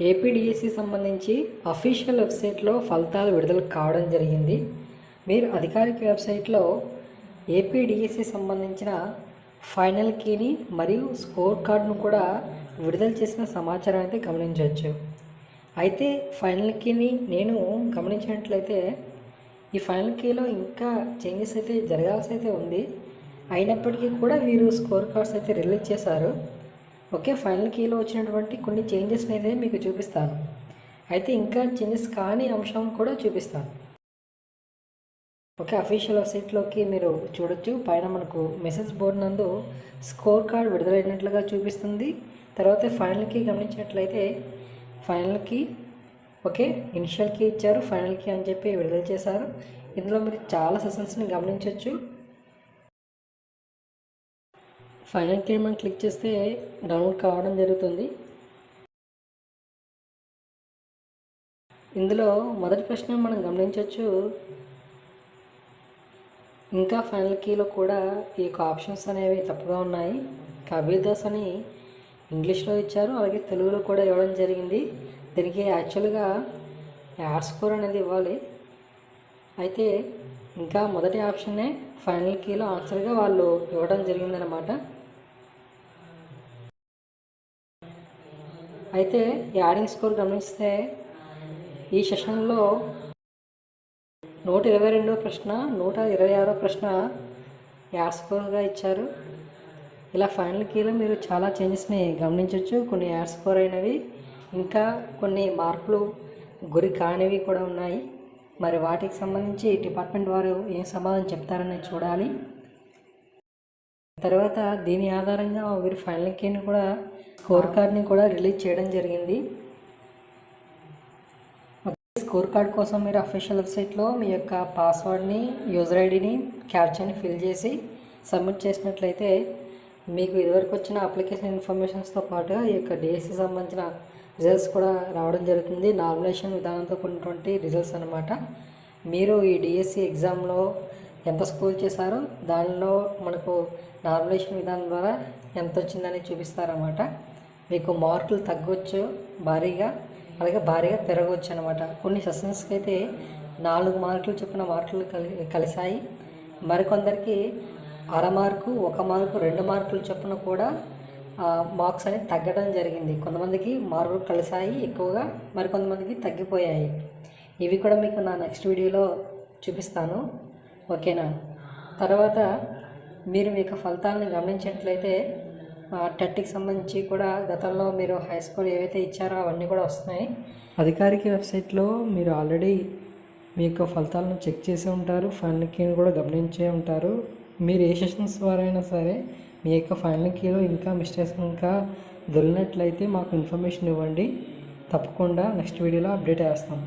APDSC సంబంధించి official వెబ్సైట్లో ఫలితాలు విడుదల కావడం జరిగింది. మీరు అధికారిక వెబ్సైట్లో ఏపీడిఎస్సి సంబంధించిన ఫైనల్ కీని మరియు స్కోర్ కార్డును కూడా విడుదల చేసిన సమాచారం అయితే గమనించవచ్చు. అయితే ఫైనల్ కీని నేను గమనించినట్లయితే ఈ ఫైనల్ కీలో ఇంకా చేంజెస్ అయితే జరగాల్సి అయితే ఉంది. అయినప్పటికీ కూడా వీరు స్కోర్ కార్డ్స్ అయితే రిలీజ్ చేశారు. ఓకే ఫైనల్ కీలో వచ్చినటువంటి కొన్ని చేంజెస్ అయితే మీకు చూపిస్తాను. అయితే ఇంకా చేంజెస్ కాని అంశం కూడా చూపిస్తాను. ఓకే అఫీషియల్ వెబ్సైట్లోకి మీరు చూడొచ్చు. పైన మనకు మెసేజ్ బోర్డు నందు స్కోర్ కార్డ్ విడుదలైనట్లుగా చూపిస్తుంది. తర్వాత ఫైనల్ కీ గమనించినట్లయితే final key okay initial key ఇచ్చారు. ఫైనల్ కీ అని చెప్పి విడుదల చేశారు. ఇందులో మీరు చాలా సెషన్స్ని గమనించవచ్చు ఫైనల్ క్లెయిమ్ అని క్లిక్ చేస్తే డౌన్లోడ్ కావడం జరుగుతుంది. ఇందులో మొదటి ప్రశ్న మనం గమనించవచ్చు. ఇంకా ఫైనల్ కీలో కూడా ఈ యొక్క ఆప్షన్స్ అనేవి తప్పుగా ఉన్నాయి. కబీర్ దాస్ అని ఇంగ్లీష్లో ఇచ్చారు అలాగే తెలుగులో కూడా ఇవ్వడం జరిగింది. దీనికి యాక్చువల్గా యాడ్ స్కోర్ అనేది ఇవ్వాలి. అయితే ఇంకా మొదటి ఆప్షన్నే ఫైనల్ కీలో ఆన్సర్గా వాళ్ళు ఇవ్వడం జరిగిందనమాట అయితే యాడింగ్ స్కోర్ గమనిస్తే ఈ సెషన్లో నూట ఇరవై రెండో ప్రశ్న నూట ఇరవై ఆరో ప్రశ్న యాడ్ స్కోర్గా ఇచ్చారు. ఇలా ఫైనల్ కీలో మీరు చాలా చేంజెస్ని గమనించవచ్చు కొన్ని యాడ్ స్కోర్ అయినవి ఇంకా కొన్ని మార్పులు గురి కానివి కూడా ఉన్నాయి. మరి వాటికి సంబంధించి డిపార్ట్మెంట్ వారు ఏం సమాధానం చెప్తారని చూడాలి. తర్వాత దీని ఆధారంగా వీరి ఫైనల్ కీని కూడా స్కోర్ కార్డ్ని కూడా రిలీజ్ చేయడం జరిగింది. స్కోర్ కార్డ్ కోసం మీరు అఫీషియల్ వెబ్సైట్లో మీ యొక్క పాస్వర్డ్ని యూజర్ ఐడిని క్యాప్చర్ని ఫిల్ చేసి సబ్మిట్ చేసినట్లయితే మీకు ఇదివరకు వచ్చిన అప్లికేషన్ ఇన్ఫర్మేషన్స్తో పాటుగా ఈ యొక్క డిఎస్సి సంబంధించిన రిజల్ట్స్ కూడా రావడం జరుగుతుంది. నామినేషన్ విధానంతో కూడినటువంటి రిజల్ట్స్ అనమాట మీరు ఈ డిఎస్సి ఎగ్జామ్లో ఎంత స్కోర్ చేశారో దానిలో మనకు నామినేషన్ విధానం ద్వారా ఎంత వచ్చిందని చూపిస్తారన్నమాట. మీకు మార్కులు తగ్గవచ్చు భారీగా అలాగే భారీగా పెరగవచ్చు అనమాట కొన్ని సెషన్స్కి అయితే నాలుగు మార్కులు చొప్పున మార్కులు కలి కలిశాయి. మరికొందరికి అర మార్కు ఒక మార్కు రెండు మార్కులు చొప్పున కూడా మార్క్స్ అనేది తగ్గడం జరిగింది. కొంతమందికి మార్కులు కలిసాయి ఎక్కువగా మరికొంతమందికి తగ్గిపోయాయి. ఇవి కూడా మీకు నా నెక్స్ట్ వీడియోలో చూపిస్తాను. ఓకేనా? తర్వాత మీరు మీ యొక్క ఫలితాలను గమనించినట్లయితే టెట్కి సంబంధించి కూడా గతంలో మీరు హై స్కూల్ ఏవైతే ఇచ్చారో అవన్నీ కూడా వస్తున్నాయి. అధికారిక వెబ్సైట్లో మీరు ఆల్రెడీ మీ యొక్క ఫలితాలను చెక్ చేసి ఉంటారు. ఫైనల్ కూడా గమనించే ఉంటారు. మీరు ఏ సెషన్స్ ద్వారా అయినా సరే మీ యొక్క ఫైనల్ కీలో ఇంకా మిస్టేక్స్ ఇంకా దొరికినట్లయితే మాకు ఇన్ఫర్మేషన్ ఇవ్వండి. తప్పకుండా నెక్స్ట్ వీడియోలో అప్డేట్ చేస్తాం.